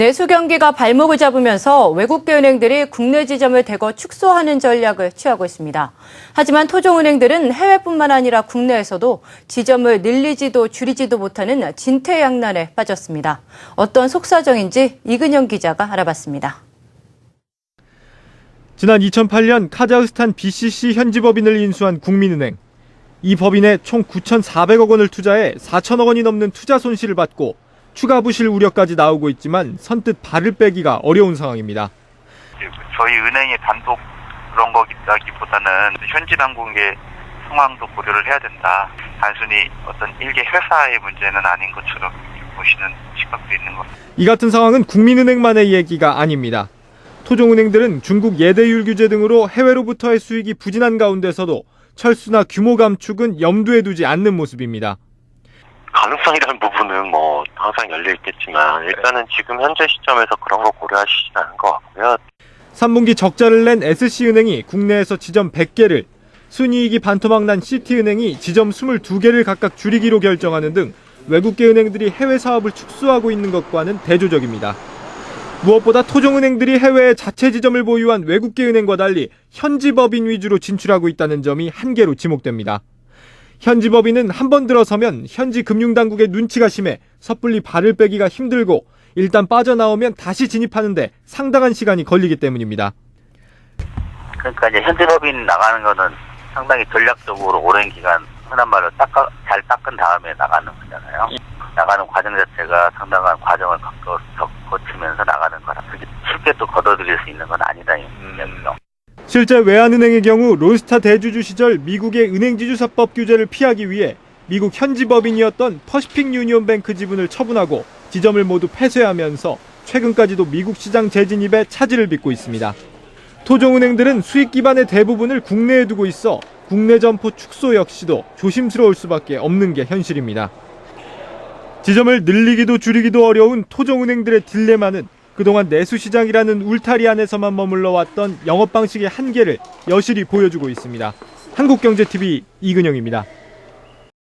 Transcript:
내수 경기가 발목을 잡으면서 외국계 은행들이 국내 지점을 대거 축소하는 전략을 취하고 있습니다. 하지만 토종 은행들은 해외뿐만 아니라 국내에서도 지점을 늘리지도 줄이지도 못하는 진퇴양난에 빠졌습니다. 어떤 속사정인지 이근영 기자가 알아봤습니다. 지난 2008년 카자흐스탄 BCC 현지 법인을 인수한 국민은행. 이 법인에 총 9,400억 원을 투자해 4천억 원이 넘는 투자 손실을 받고 추가 부실 우려까지 나오고 있지만 선뜻 발을 빼기가 어려운 상황입니다. 저희 은행의 단독 그런 거기보다는 현지 당국의 상황도 고려를 해야 된다. 단순히 어떤 일개 회사의 문제는 아닌 것처럼 보시는 시각도 있는 것. 이 같은 상황은 국민은행만의 얘기가 아닙니다. 토종은행들은 중국 예대율 규제 등으로 해외로부터의 수익이 부진한 가운데서도 철수나 규모 감축은 염두에 두지 않는 모습입니다. 가능성이라는 부분은 뭐 항상 열려 있겠지만 일단은 지금 현재 시점에서 그런 거 고려하시진 않은 것 같고요. 3분기 적자를 낸 SC은행이 국내에서 지점 100개를, 순이익이 반토막 난 CT은행이 지점 22개를 각각 줄이기로 결정하는 등 외국계 은행들이 해외 사업을 축소하고 있는 것과는 대조적입니다. 무엇보다 토종은행들이 해외에 자체 지점을 보유한 외국계 은행과 달리 현지 법인 위주로 진출하고 있다는 점이 한계로 지목됩니다. 현지 법인은 한 번 들어서면 현지 금융당국의 눈치가 심해 섣불리 발을 빼기가 힘들고 일단 빠져나오면 다시 진입하는데 상당한 시간이 걸리기 때문입니다. 그러니까 이제 현지 법인 나가는 거는 상당히 전략적으로 오랜 기간 흔한 말로 닦아, 잘 닦은 다음에 나가는 거잖아요. 나가는 과정 자체가 상당한 과정을 겪어, 거치면서 나가는 거라 쉽게 또 걷어들일 수 있는 건 아니다 이 이야기죠. 실제 외환은행의 경우 론스타 대주주 시절 미국의 은행지주사법 규제를 피하기 위해 미국 현지 법인이었던 퍼시픽 유니온 뱅크 지분을 처분하고 지점을 모두 폐쇄하면서 최근까지도 미국 시장 재진입에 차질을 빚고 있습니다. 토종은행들은 수익 기반의 대부분을 국내에 두고 있어 국내 점포 축소 역시도 조심스러울 수밖에 없는 게 현실입니다. 지점을 늘리기도 줄이기도 어려운 토종은행들의 딜레마는 그동안 내수시장이라는 울타리 안에서만 머물러 왔던 영업 방식의 한계를 여실히 보여주고 있습니다. 한국경제TV 이근영입니다.